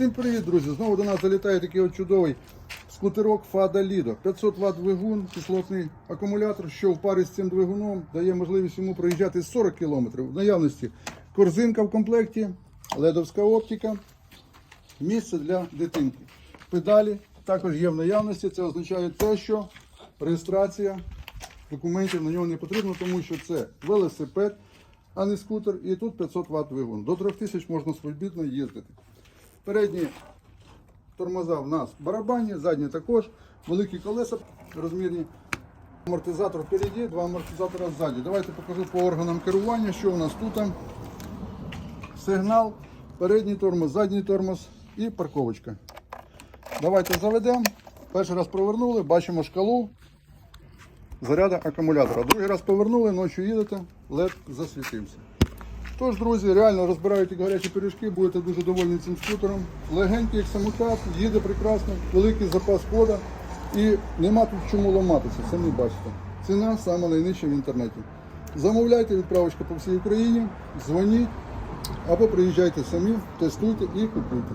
Всім привіт, друзі! Знову до нас залітає такий от чудовий скутерок Fada Lido. 500 Вт двигун, кислотний акумулятор, що в парі з цим двигуном дає можливість йому проїжджати 40 км. В наявності корзинка в комплекті, ледовська оптика, місце для дитинки. Педалі також є в наявності. Це означає те, що реєстрація документів на нього не потрібно, тому що це велосипед, а не скутер. І тут 500 Вт двигун. До 3000 можна свобідно їздити. Передні тормоза в нас барабанні, задні також, великі колеса розмірні. Амортизатор впереді, два амортизатора ззаді. Давайте покажу по органам керування, що у нас тут. Сигнал, передній тормоз, задній тормоз і парковочка. Давайте заведемо. Перший раз провернули, бачимо шкалу заряду акумулятора. Другий раз повернули, ночі їдете, LED засвітився. Тож, друзі, реально розбирають гарячі пиріжки, будете дуже довольні цим скутером. Легенький як самокат, їде прекрасно, великий запас хода і нема тут чому ламатися, самі бачите. Ціна саме найнижча в інтернеті. Замовляйте відправочку по всій Україні, дзвоніть або приїжджайте самі, тестуйте і купуйте.